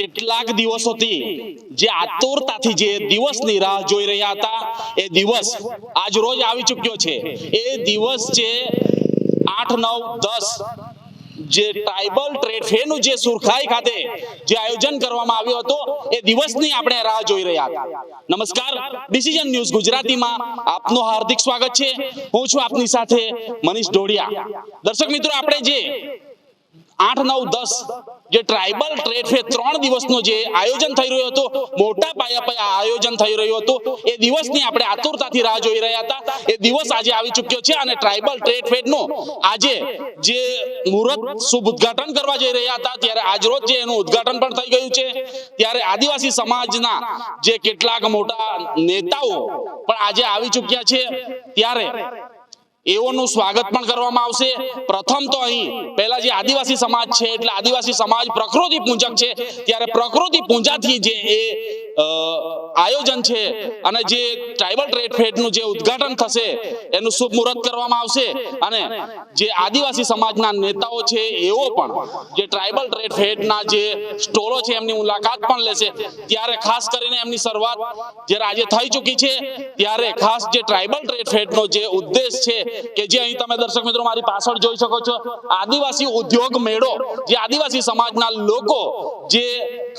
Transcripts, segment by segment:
કેટલાક દિવસોથી જે આતુરતાથી જે દિવસની રાહ જોઈ રહ્યા હતા એ દિવસ આજ રોજ આવી ચૂક્યો છે. એ દિવસ છે આઠ નવ દસ જે ટ્રાઇબલ ટ્રેડ ફેરનું જે સુરખાઈ ખાતે જે આયોજન કરવામાં આવ્યું હતું એ દિવસની આપણે રાહ જોઈ રહ્યા હતા. નમસ્કાર ડિસિઝન ન્યૂઝ ગુજરાતીમાં આપનું હાર્દિક સ્વાગત છે. હું છું આપની સાથે મનીષ ઢોડિયા દર્શક મિત્રો આપણે જે આઠ, નવ, દસ જે ટ્રાઇબલ ટ્રેડ ફેર ત્રણ દિવસનો જે આયોજન થઈ રહ્યું હતું, મોટા પાયા પર આયોજન થઈ રહ્યું હતું. એ દિવસની આપણે આતુરતાથી રાહ જોઈ રહ્યા હતા. એ દિવસ આજે આવી ચૂક્યો છે અને ટ્રાઇબલ ટ્રેડ ફેરનું આજે જે મુહૂર્ત શુભ ઉદ્ઘાટન કરવા જઈ રહ્યા હતા, ત્યારે આજરોજ જે એનું ઉદ્ઘાટન પણ થઈ ગયું છે. ત્યારે આદિવાસી સમાજના જે કેટલાક મોટા નેતાઓ પણ આજે આવી ચૂક્યા છે. ત્યારે એઓનું સ્વાગત પણ કરવામાં આવશે. પ્રથમ તો અહીં, પહેલા જે આદિવાસી સમાજ છે, એટલે આદિવાસી સમાજ પ્રકૃતિ પૂજક છે, ત્યારે પ્રકૃતિ પૂજાથી જે એ આયોજન છે અને જે ટ્રાઇબલ ટ્રેડ ફેડનું જે ઉદ્ઘાટન થશે, એનું શુભ મુહૂર્ત કરવામાં આવશે. અને જે આદિવાસી સમાજના નેતાઓ છે, એઓ પણ જે ટ્રાઇબલ ટ્રેડ ફેડના જે સ્ટોલો છે, એમની મુલાકાત પણ લેશે. ત્યારે ખાસ કરીને એમની શરૂઆત જ્યારે આજે થઈ ચૂકી છે, ત્યારે ખાસ જે ટ્રાઇબલ ટ્રેડ ફેડનો જે ઉદ્દેશ છે કે જે અહીં તમે દર્શક મિત્રો મારી પાછળ જોઈ શકો છો, આદિવાસી ઉદ્યોગ મેળો, જે આદિવાસી સમાજના લોકો જે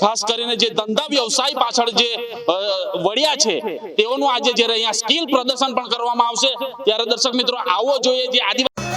ખાસ કરીને જે ધંધા વ્યવસાય પાછળ જે અ, વળ્યા છે તેઓનું આજે જ્યારે અહીંયા સ્કિલ પ્રદર્શન પણ કરવામાં આવશે ત્યારે દર્શક મિત્રો આવો જોઈએ જે આદિવાસી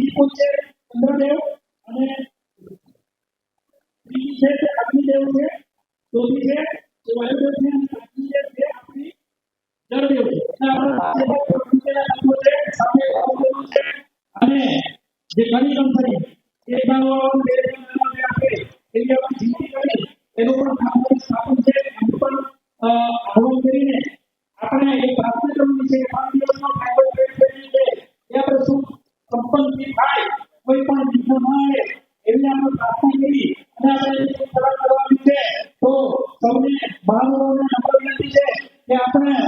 People આપણે તો સૌને મહાનુભાવોને નમ્ર છે કે આપણા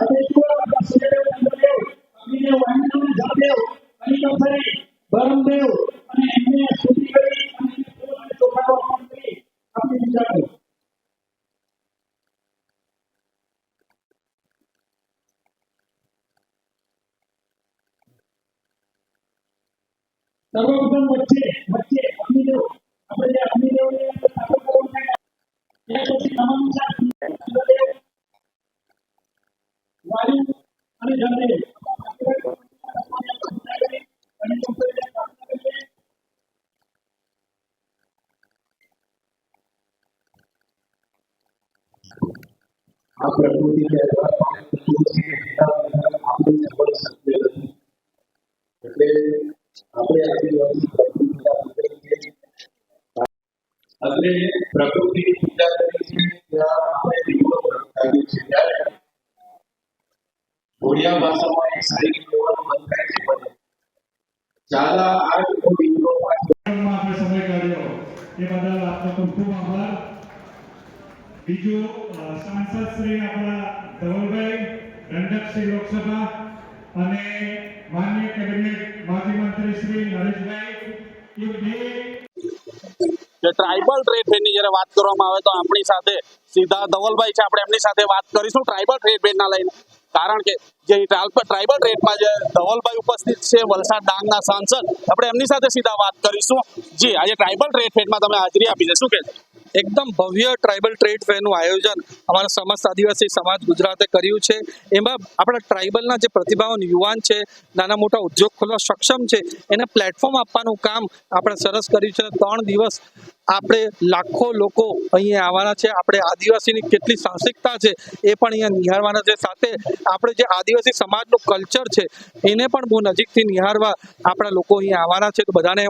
અને જળદેવ અને ચોખ્ખી પ્રાર્થના કરીએ આ પ્રકૃતિ કે એવા પાણી તત્વો છે કે જેના વગર આપણું જીવન શક્ય નથી. એટલે આપણે આદિવાસી પ્રકૃતિના પૂજક છીએ. એટલે પ્રકૃતિની પૂજા કરી છે ત્યાં આપણે દીવો પ્રગટાવીએ છીએ ત્યારે ઓડિયા ભાષામાં એક સારી કહેવાનું મન થાય છે મને ચાલા આ લોકો દીવો આપણે સમય કાઢ્યો. એ બદલ આપનો ખૂબ ખૂબ આભાર. બીજું સાંસદ શ્રી આપણા ધવલભાઈ દંડક લોકસભા અને માન્ય કેબિનેટ માજી મંત્રી શ્રી નરેશભાઈ એ બે જે ટ્રાઇબલ ટ્રેડ ફેરની જ્યારે વાત કરવામાં આવે તો આપણી સાથે સીધા ધવલભાઈ છે. આપણે એમની સાથે વાત કરીશું. ટ્રાઇબલ ટ્રેડ ફેરના લઈને. કારણ કે જે ટ્રાઇબલ રેટમાં જે ધવલભાઈ ઉપસ્થિત છે, વલસાડ ડાંગના સાંસદ, આપણે એમની સાથે સીધા વાત કરીશું. જી, આજે ટ્રાઇબલ રેટ ફેરમાં તમે હાજરી આપી છે. શું કે એકદમ ભવ્ય ટ્રાઇબલ ટ્રેડ ફેરનું આયોજન અમારા સમસ્ત આદિવાસી સમાજ ગુજરાતે કર્યું છે. એમાં આપણા ટ્રાઇબલના જે પ્રતિભાવાન યુવાન છે, નાના મોટા ઉદ્યોગ ખોલવા સક્ષમ છે, એને પ્લેટફોર્મ આપવાનું કામ આપણે સરસ કર્યું છે. ત્રણ દિવસ આપણે લાખો લોકો અહીંયા આવવાના છે. આપણે આદિવાસીની કેટલી સાહસિકતા છે એ પણ અહીંયા નિહાળવાના છે. સાથે આપણે જે આદિવાસી સમાજનું કલ્ચર છે, એને પણ બહુ નજીકથી નિહાળવા આપણા લોકો અહીંયા આવવાના છે. તો બધાને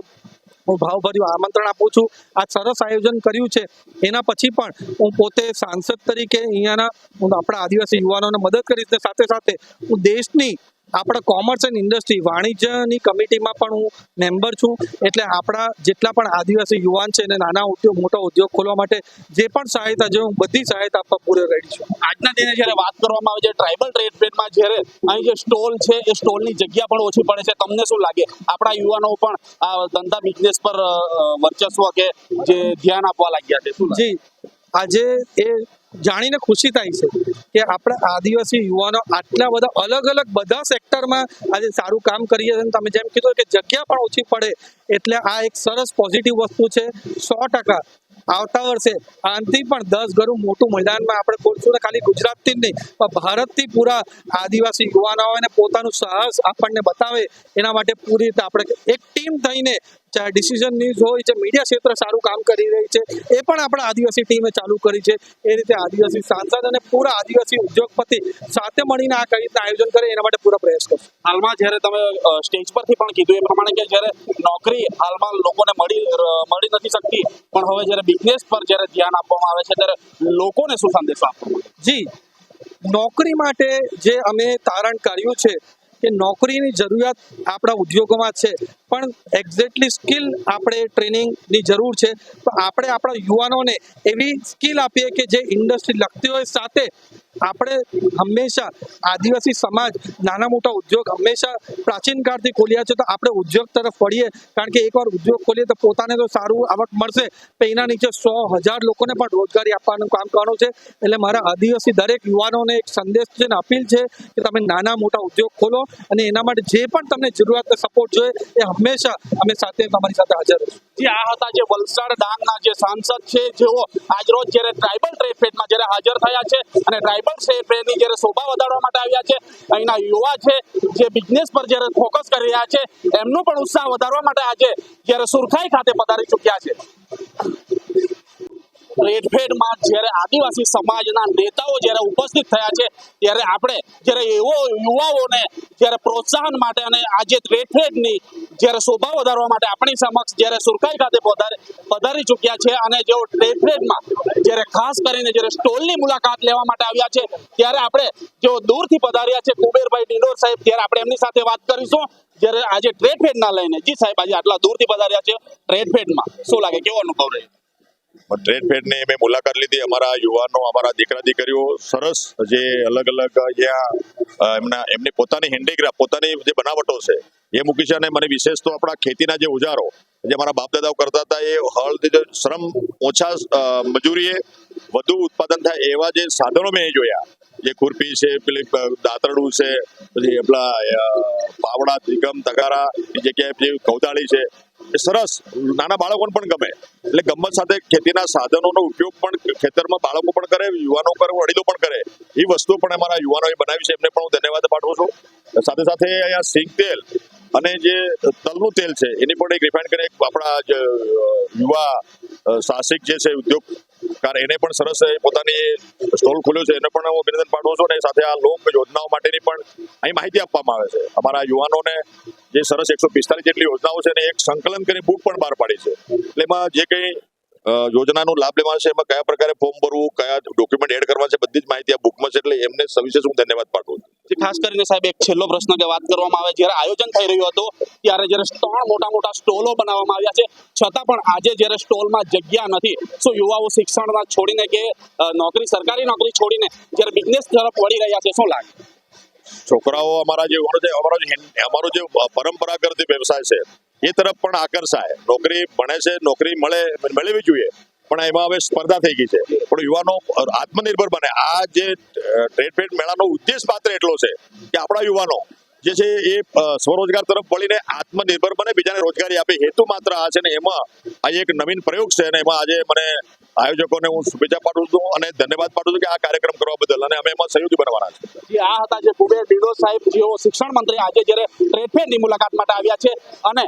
હું ભાવભર્યું આમંત્રણ આપું છું. આ સરસ આયોજન કર્યું છે. એના પછી પણ હું પોતે સાંસદ તરીકે અહીંયાના આપણા આદિવાસી યુવાનોને મદદ કરીશ સાથે સાથે હું દેશની આપણા કોમર્સ એન્ડ ઇન્ડસ્ટ્રી વાણિજ્યની કમિટીમાં પણ હું મેમ્બર છું. એટલે આપણા જેટલા પણ આદિવાસી યુવાન છે એને નાના ઉદ્યોગ મોટા ઉદ્યોગ ખોલવા માટે જે પણ સહાયતા છે હું બધી સહાયતા આપવા પૂરે રેડી છું. આજના દિને જ્યારે વાત કરવામાં આવે છે ટ્રાઇબલ ટ્રેડ ફેરમાં જ્યારે અહીં જે સ્ટોલ છે એ સ્ટોલની જગ્યા પણ ઓછી પડે છે. તમને શું લાગે? આપણા યુવાનો પણ આ ધંધા બિઝનેસ પર વર્ચસ્વ કે જે ધ્યાન આપવા લાગ્યા છે? શું જી. આજે એ જાણીને ખુશી થાય છે કે આપણા આદિવાસી યુવાનો આટલા બધા અલગ અલગ બધા સેક્ટરમાં આજે સારું કામ કરીએ છીએ તમે જેમ કીધું કે જગ્યા પણ ઓછી પડે, એટલે આ એક સરસ પોઝિટિવ વસ્તુ છે. સો ટકા આવતા વર્ષે આનાથી પણ દસ ગણું મોટું મેદાનમાં આપણે ખોલશું ને ખાલી ગુજરાતથી જ નહીં, પણ ભારતથી પૂરા આદિવાસી યુવાનોને પોતાનું સાહસ આપણને બતાવે, એના માટે પૂરી રીતે આપણે એક ટીમ થઈને ચાહે ડિસિઝન ન્યૂઝ હોય જે મીડિયા ક્ષેત્ર સારું કામ કરી રહી છે એ પણ આપણા આદિવાસી ટીમે ચાલુ કરી છે. એ રીતે આદિવાસી સાંસદ અને પૂરા આદિવાસી ઉદ્યોગપતિ સાથે મળીને આ કઈ રીતના આયોજન કરે એના માટે પૂરો પ્રયાસ કરશે. હાલમાં જ્યારે તમે સ્ટેજ પરથી પણ કીધું એ પ્રમાણે કે જ્યારે નોકરી હાલમાં લોકોને મળી મળી નથી શકતી પણ હવે જ્યારે બિઝનેસ પર જ્યારે ધ્યાન આપવામાં આવે છે ત્યારે લોકોને શું સંદેશો આપવો જી. નોકરી માટે જે અમે તારણ કાઢ્યું છે કે નોકરીની જરૂરિયાત આપણા ઉદ્યોગોમાં છે પણ એક્ઝેક્ટલી સ્કિલ આપણે ટ્રેનિંગની જરૂર છે. તો આપણે આપણા યુવાનોને એવી સ્કિલ આપીએ કે જે ઇન્ડસ્ટ્રી લગતી હોય સાથે આપણે હંમેશા આદિવાસી સમાજ, નાના મોટા ઉદ્યોગ હંમેશા પ્રાચીન કાળથી ખોલ્યા છે. તો આપણે ઉદ્યોગ તરફ વળીએ. કારણ કે એકવાર ઉદ્યોગ ખોલીએ તો પોતાને તો સારું આવક મળશે. તો એના નીચે સો હજાર લોકોને પણ રોજગારી આપવાનું કામ કરવાનું છે. એટલે મારા આદિવાસી દરેક યુવાનોને એક સંદેશ છે અને અપીલ છે કે તમે નાના મોટા ઉદ્યોગ ખોલો અને એના માટે જે પણ તમને જરૂરિયાત સપોર્ટ જોઈએ, એ હંમેશા અમે સાથે તમારી સાથે હાજર જે આ હતા જે વલસાડ ડાંગના જે સાંસદ છે, જેઓ આજરોજ જ્યારે ટ્રાઇબલ ટ્રેડ ફેડમાં જ્યારે હાજર થયા છે અને ટ્રાઇબલ ટ્રેડ ફેડની જ્યારે શોભા વધારવા માટે આવ્યા છે, અહીંના યુવા છે, જે બિઝનેસ પર જ્યારે ફોકસ કરી રહ્યા છે, એમનો પણ ઉત્સાહ વધારવા માટે આજે જ્યારે સુરખાઈ ખાતે પધારી ચૂક્યા છે. ટ્રેડફેડમાં જ્યારે આદિવાસી સમાજના નેતાઓ જ્યારે ઉપસ્થિત થયા છે, ત્યારે આપણે જ્યારે એવો યુવાઓને જ્યારે પ્રોત્સાહન માટે અને આજે રેડફેડની જ્યારે શોભા વધારવા માટે આપણી સમક્ષ જ્યારે સુરખાઈ ખાતે પધારી ચૂક્યા છે અને જેઓ રેડફેડમાં જ્યારે ખાસ કરીને જ્યારે સ્ટોલની મુલાકાત લેવા માટે આવ્યા છે, ત્યારે આપણે જેઓ દૂરથી પધાર્યા છે, કુબેરભાઈ ડિંડોર સાહેબ, ત્યારે આપણે એમની સાથે વાત કરીશું. જ્યારે આજે ટ્રેડફેડ ના લઈને, જી સાહેબ, આજે આટલા દૂરથી પધાર્યા છે ટ્રેડફેડમાં શું લાગે, કેવો અનુભવ રહ્યો? ટ્રેડ ફેડની મેં મુલાકાત લીધી. અમારા યુવાનો, અમારા દીકરા, દીકરીઓ સરસ જે અલગ અલગ જ્યાં એમના, એમની પોતાની હેન્ડીક્રાફ્ટ પોતાની જે બનાવટો છે, એ મૂકી છે. અને મને વિશેષ તો આપણા ખેતીના જે ઉજારો, જે મારા બાપ દાદાઓ કરતા હતા, એ હળ શ્રમ ઓછા મજૂરીએ વધુ ઉત્પાદન થાય એવા જે સાધનો મેં જોયા. જે ખુરપી છે, પેલી દાંતરડું છે, પછી પેલા પાવડા દિગમ તગારા, એ જગ્યાએ જે કૌદાળી છે સરસ. નાના બાળકોને પણ ગમે. એટલે ગમત સાથે ખેતીના સાધનોનો ઉપયોગ પણ ખેતરમાં બાળકો પણ કરે, યુવાનો કરે, વડીલો પણ કરે. એ વસ્તુ પણ અમારા યુવાનોએ બનાવી છે. એમને પણ હું ધન્યવાદ પાઠવું છું. સાથે સાથે અહીંયા સિંગ તેલ અને જે તલનું તેલ છે, એની પણ એક રિફાઇન કરીને આપણા યુવા સાહસિક જે છે ઉદ્યોગકાર એને પણ સરસ પોતાની સ્ટોલ ખોલ્યો છે. એને પણ હું અભિનંદન પાઠવું છું અને સાથે આ લોક યોજનાઓ માટેની પણ અહીં માહિતી આપવામાં આવે છે. અમારા યુવાનોને જે સરસ એકસો પિસ્તાલીસ જેટલી યોજનાઓ છે ને એક સંકલન કરી બુક પણ બહાર પાડી છે. એટલે એમાં જે કંઈ યોજનાનો લાભ લેવાનો છે એમાં કયા પ્રકારે ફોર્મ ભરવું કયા ડોક્યુમેન્ટ એડ કરવા છે બધી જ માહિતી આ બુકમાં છે એટલે એમને સવિશેષ હું ધન્યવાદ પાઠવું છું. ખાસ કરીને સાહેબ એક છેલ્લો પ્રશ્ન કે વાત કરવામાં આવે જ્યારે આયોજન થઈ રહ્યું હતું ત્યારે જ્યારે ત્રણ મોટા મોટા સ્ટોલો બનાવવામાં આવ્યા છે છતાં પણ આજે જ્યારે સ્ટોલમાં જગ્યા નથી શું યુવાઓ શિક્ષણના છોડીને કે નોકરી સરકારી નોકરી છોડીને જ્યારે બિઝનેસ તરફ વળી રહ્યા છે શું લાગે? છોકરાઓ અમારા જે અમારો જે અમારો જે પરંપરાગત વ્યવસાય છે એ તરફ પણ આકર્ષાય. નોકરી ભણે છે, નોકરી મળે, મેળવવી જોઈએ. પણ એમાં હવે સ્પર્ધા થઈ ગઈ છે. પણ યુવાનો આત્મનિર્ભર બને. આ જે ટ્રેડ ફેડ મેળાનો ઉદ્દેશ માત્ર એટલો છે કે આપણા યુવાનો જે છે એ સ્વરોજગાર તરફ વળીને આત્મનિર્ભર બને, બીજાને રોજગારી આપે. હેતુ માત્ર આ છે ને, એમાં આ એક નવીન પ્રયોગ છે અને એમાં આજે મને આયોજકોને હું શુભેચ્છા પાઠવું છું અને ધન્યવાદ પાઠવું છું કે આ કાર્યક્રમ કરવા બદલ અને અમે એમાં સહયોગી બનવાના છે. આ હતા જે કુબેર ડીડો સાહેબ, જેઓ શિક્ષણ મંત્રી આજે જ્યારે ટ્રેડફેરની મુલાકાત માટે આવ્યા છે અને.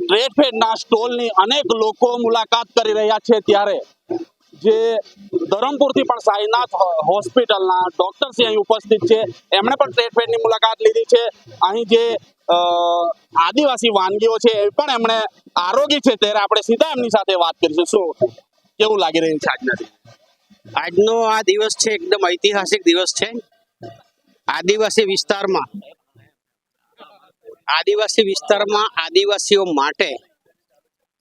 ટ્રેડફેડના સ્ટોલની અનેક લોકો મુલાકાત કરી રહ્યા છે ત્યારે જે ધરમપુરથી પણ સાઈનાથ હોસ્પિટલના ડોક્ટર શ્રી અહીં ઉપસ્થિત છે. એમણે પણ ટ્રેડફેડની મુલાકાત લીધી છે. અહીં જે આદિવાસી વાનગીઓ છે એ પણ એમણે આરોગી છે ત્યારે આપણે સીધા એમની સાથે વાત કરીશું. શું કેવું લાગી રહ્યું છે આજના? આજનો આ દિવસ છે એકદમ ઐતિહાસિક દિવસ છે. આદિવાસી વિસ્તારમાં આદિવાસી વિસ્તારમાં આદિવાસીઓ માટે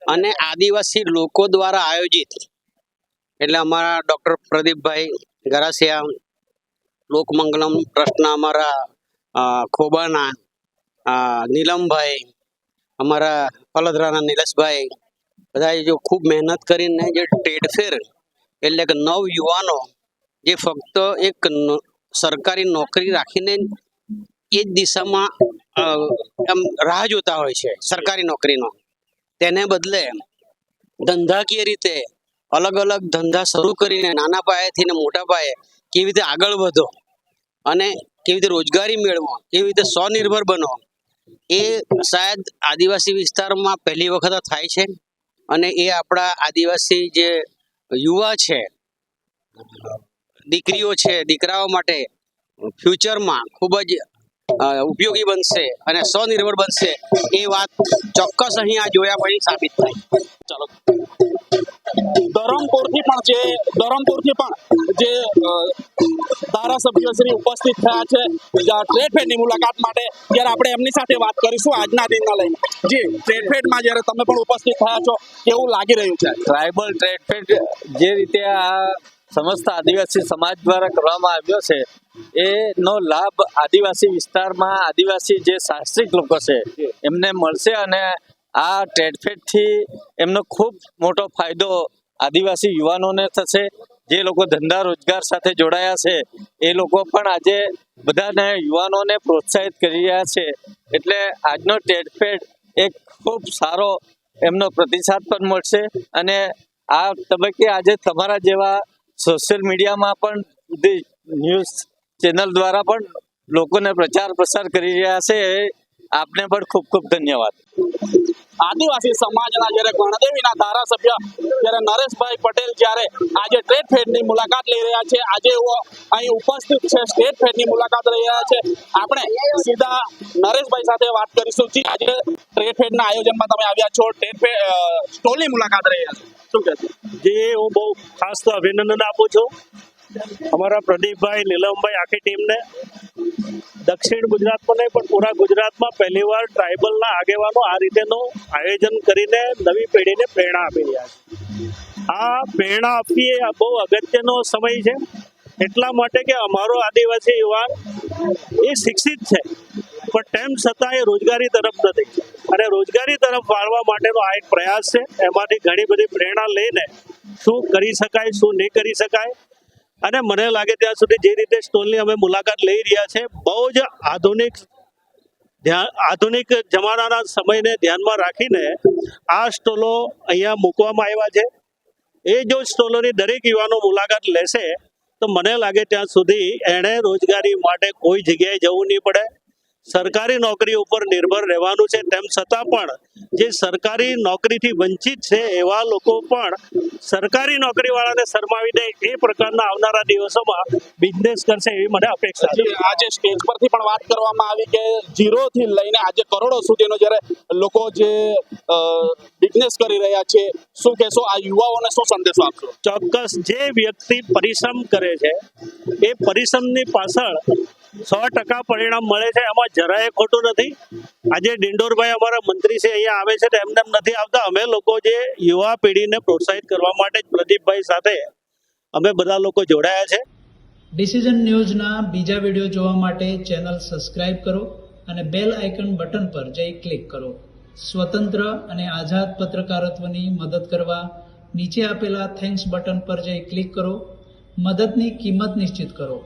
અને આદિવાસી લોકો દ્વારા આયોજિત, એટલે અમારા ડૉક્ટર પ્રદીપભાઈ ગરાસિયા, લોકમંગલમ ટ્રસ્ટના અમારા ખોબાના નીલમભાઈ, અમારા પલદરાના નિલેશભાઈ, બધા જો ખૂબ મહેનત કરીને જે ટ્રેડ ફેર એટલે કે નવ યુવાનો જે ફક્ત એક સરકારી નોકરી રાખીને એ જ દિશામાં એમ રાહ જોતા હોય છે, સરકારી નોકરીનો. તેને બદલે ધંધાકીય રીતે અલગ અલગ ધંધા શરૂ કરીને નાના પાયેથી ને મોટા પાયે કેવી રીતે આગળ વધો અને કેવી રીતે રોજગારી મેળવો, કેવી રીતે સ્વનિર્ભર બનો, એ શાયદ આદિવાસી વિસ્તારમાં પહેલી વખત થાય છે અને એ આપણા આદિવાસી જે યુવા છે, દીકરીઓ છે, દીકરાઓ માટે ફ્યુચરમાં ખૂબ જ ઉપયોગી બનશે અને સ્વનિર્ભર બનશે એ વાત ચોક્કસ અહીં આ જોયા પછી સાબિત થાય. ચાલો. ધરમપુરથી પણ જે ધરમપુરથી પણ જે ધારાસભ્ય શ્રી ઉપસ્થિત થયા છે ટ્રેડ ફેરની મુલાકાત માટે જ્યારે આપણે એમની સાથે વાત કરીશું આજના દિનના લઈને. જી ટ્રેડ ફેરમાં જ્યારે તમે પણ ઉપસ્થિત થયા છો કેવું લાગી રહ્યું છે? ટ્રાઇબલ ટ્રેડ ફેડ જે રીતે આ સમસ્ત આદિવાસી સમાજ દ્વારા કરવામાં આવ્યો છે. એનો લાભ આદિવાસી વિસ્તારમાં આદિવાસી જે સાહસિક લોકો છે, એમને મળશે અને આ ટ્રેડફેડથી એમનો ખૂબ મોટો ફાયદો આદિવાસી યુવાનોને થશે. જે લોકો ધંધા રોજગાર સાથે જોડાયા છે, એ લોકો પણ આજે બધાને યુવાનોને પ્રોત્સાહિત કરી રહ્યા છે. એટલે આજનો ટેડફેડ એક ખૂબ સારો એમનો પ્રતિસાદ પણ મળશે અને આ તબક્કે આજે તમારા જેવા સોશિયલ મીડિયામાં પણ ન્યૂઝ ચેનલ દ્વારા પણ લોકોને પ્રચાર પ્રસાર કરી રહ્યા છે. આપને પણ ખૂબ ખૂબ ધન્યવાદ. આદિવાસી સમાજના જ્યારે ગણદેવીના ધારાસભ્ય, જ્યારે નરેશભાઈ પટેલ જ્યારે આજે ટ્રેડ ફેરની મુલાકાત લઈ રહ્યા છે, આજે અહીં ઉપસ્થિત છે, સ્ટેટ ફેરની મુલાકાત લઈ રહ્યા છે. આપણે સીધા નરેશભાઈ સાથે વાત કરીશું જી. આજે ટ્રેડ ફેરના આયોજનમાં તમે આવ્યા છો, ટ્રેડ ફેર સ્ટોલની મુલાકાત લઈ રહ્યા છો. શું કહેશો જે, હું બહુ ખાસ તો અભિનંદન આપું છું. અમારા પ્રદીપભાઈ નીલમભાઈ આખી ટીમને દક્ષિણ ગુજરાતમાં નહીં, પણ પૂરા ગુજરાતમાં પહેલીવાર ટ્રાઇબલના આગેવાનો આ રીતેનું આયોજન કરીને નવી પેઢીને પ્રેરણા આપી રહ્યા છે. આ પ્રેરણા આપવી એ બહુ અગત્યનો સમય છે. એટલા માટે કે અમારો આદિવાસી યુવાન એ શિક્ષિત છે, પણ તેમ છતાં એ રોજગારી તરફ નથી. અને રોજગારી તરફ વાળવા માટેનો આ એક પ્રયાસ છે. એમાંથી ઘણી બધી પ્રેરણા લઈને શું કરી શકાય, શું નહીં કરી શકાય અને મને લાગે ત્યાં સુધી જે રીતે સ્ટોલની અમે મુલાકાત લઈ રહ્યા છે, બહુ જ આધુનિક ધ્યાન આધુનિક જમાનાના સમયને ધ્યાનમાં રાખીને આ સ્ટોલો અહીંયા મૂકવામાં આવ્યા છે. એ જો સ્ટોલોની દરેક યુવાનો મુલાકાત લેશે, તો મને લાગે ત્યાં સુધી એણે રોજગારી માટે કોઈ જગ્યાએ જવું નહીં પડે. સરકારી નોકરી ઉપર નિર્ભર રહેવાનું છે. તેમ છતાં પણ જે સરકારી નોકરીથી વંચિત છે એવા લોકો પણ સરકારી નોકરીવાળાને શરમાવી દે એ પ્રકારના આવનારા દિવસોમાં બિઝનેસ કરશે એવી મને અપેક્ષા છે. આજે સ્ટેજ પરથી પણ વાત કરવામાં આવી કે ઝીરોથી લઈને આજે કરોડો સુધીનો જ્યારે લોકો જે બિઝનેસ કરી રહ્યા છે શું કહેશો? આ યુવાઓને શું સંદેશો આપશો? ચોક્કસ જે વ્યક્તિ પરિશ્રમ કરે છે એ પરિશ્રમની પાછળ સો ટકા પરિણામ મળે છે. એમાં જરાય ખોટું નથી. આજે ડિંડોરભાઈ અમારા મંત્રી છે, અહીંયા આવે છે, તો એમને નથી આવતા. અમે લોકો જે યુવા પેઢીને પ્રોત્સાહિત કરવા માટે જ પ્રદીપભાઈ સાથે અમે બધા લોકો જોડાયા છે. ડિસિઝન ન્યૂઝના બીજા વીડિયો જોવા માટે ચેનલ સબસ્ક્રાઇબ કરો અને બેલ આઇકન બટન પર જઈ ક્લિક કરો. સ્વતંત્ર અને આઝાદ પત્રકારત્વની મદદ કરવા નીચે આપેલા થેન્ક્સ બટન પર જઈ ક્લિક કરો. મદદની કિંમત નિશ્ચિત કરો.